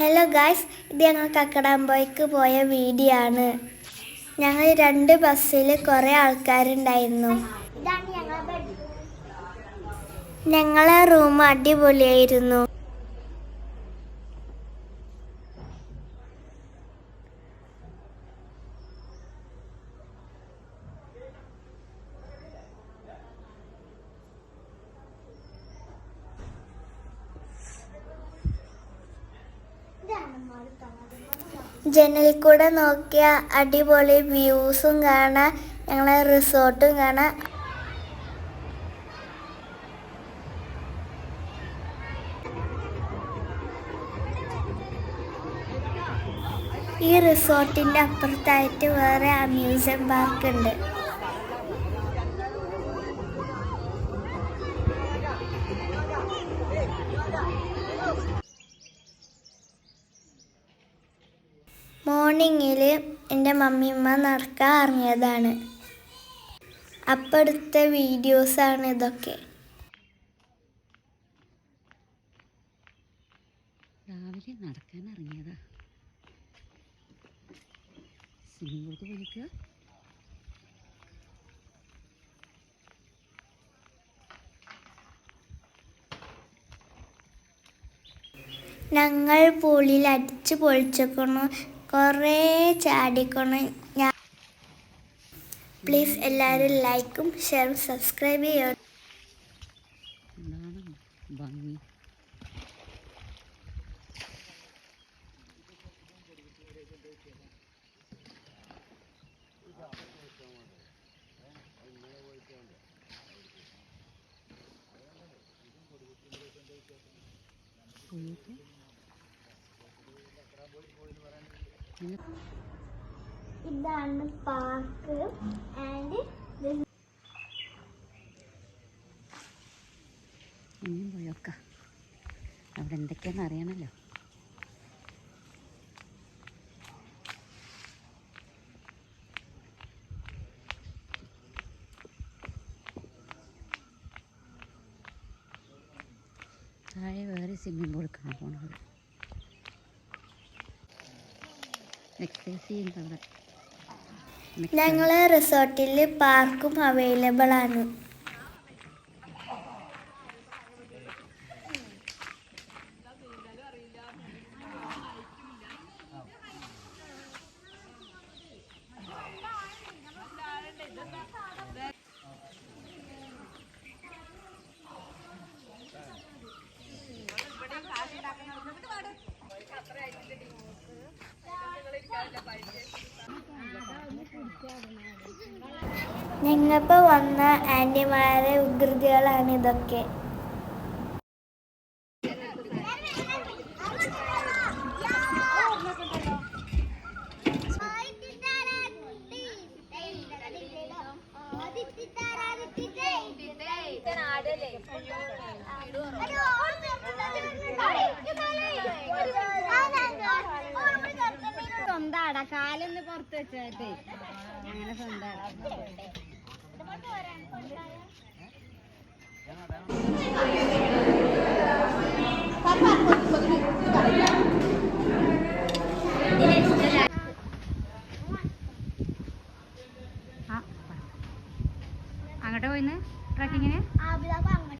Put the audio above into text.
Hello guys ഇത് ഞങ്ങൾ കക്കടാമ്പോയ്ക്ക് പോയ വീഡിയോ ആണ്. ഞങ്ങൾ രണ്ട് ബസ്സിൽ കുറേ ആൾക്കാരുണ്ടായിരുന്നു. ഞങ്ങളെ റൂം അടിപൊളിയായിരുന്നു. ജനലിൽ കൂടെ നോക്കിയ അടിപൊളി വ്യൂസും കാണാം ഞങ്ങളെ റിസോർട്ടും കാണാം. ഈ റിസോർട്ടിന്റെ അപ്പുറത്തായിട്ട് വേറെ അമ്യൂസിയം പാർക്ക് ഉണ്ട്. മോർണിംഗിൽ എന്റെ മമ്മിയമ്മ നടക്കാൻ ഇറങ്ങിയതാണ്. അപ്പടുത്ത വീഡിയോസാണ് ഇതൊക്കെ. രാവിലെ നടക്കാൻ ഇറങ്ങിയതാ. സ്വിമ്മിംഗ് പൂൾക്ക് പോയിക്കുക ഞങ്ങൾ പൂളിൽ അടിച്ചു പൊളിച്ചേക്കണു കുറേ ചാടിക്കണം ഞാൻ പ്ലീസ് എല്ലാവരും ലൈക്കും ഷെയറും സബ്സ്ക്രൈബ് ചെയ്യണം Thank mm -hmm. പോയിട്ട് ഇതാണ് പാർക്ക് ആൻഡ് ഇനിയും പോയൊക്ക അവിടെ എന്തൊക്കെയാണെന്ന് അറിയണമല്ലോ താഴെ വേറെ സ്വിമ്മിംഗ് പൂളിലേക്കാണ് പോണത്. ഞങ്ങളെ റിസോർട്ടിൽ പാർക്കും അവൈലബിൾ ആണ്. ഞങ്ങളിപ്പോൾ വന്ന ആന്റിമാരെ വികൃതികളാണ് ഇതൊക്കെ. സ്വന്താടാ കാലൊന്ന് പുറത്ത് വെച്ചാട്ടെ. അങ്ങനെ സ്വന്താണ്